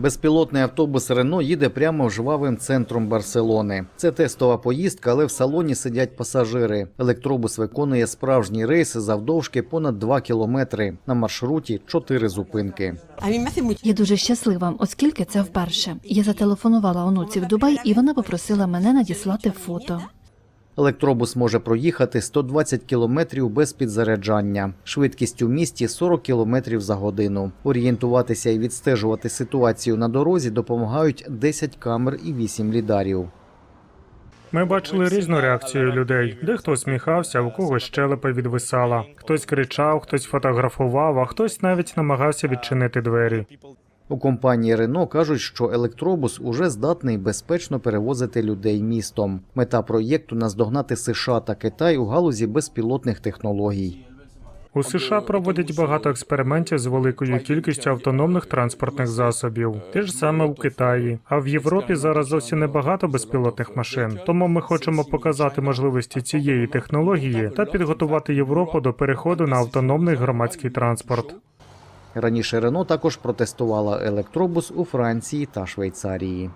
Безпілотний автобус Рено їде прямо жвавим центром Барселони. Це тестова поїздка, але в салоні сидять пасажири. Електробус виконує справжній рейс завдовжки понад 2 кілометри. На маршруті 4 зупинки. Я дуже щаслива, оскільки це вперше. Я зателефонувала онуці в Дубай, і вона попросила мене надіслати фото. Електробус може проїхати 120 кілометрів без підзаряджання. Швидкість у місті 40 кілометрів за годину. Орієнтуватися і відстежувати ситуацію на дорозі допомагають 10 камер і 8 лідарів. Ми бачили різну реакцію людей. Дехто усміхався, у когось щелепа відвисала. Хтось кричав, хтось фотографував, а хтось навіть намагався відчинити двері. У компанії Рено кажуть, що електробус уже здатний безпечно перевозити людей містом. Мета проєкту наздогнати США та Китай у галузі безпілотних технологій. У США проводять багато експериментів з великою кількістю автономних транспортних засобів. Те ж саме у Китаї. А в Європі зараз зовсім небагато безпілотних машин. Тому ми хочемо показати можливості цієї технології та підготувати Європу до переходу на автономний громадський транспорт. Раніше Рено також протестувала електробус у Франції та Швейцарії.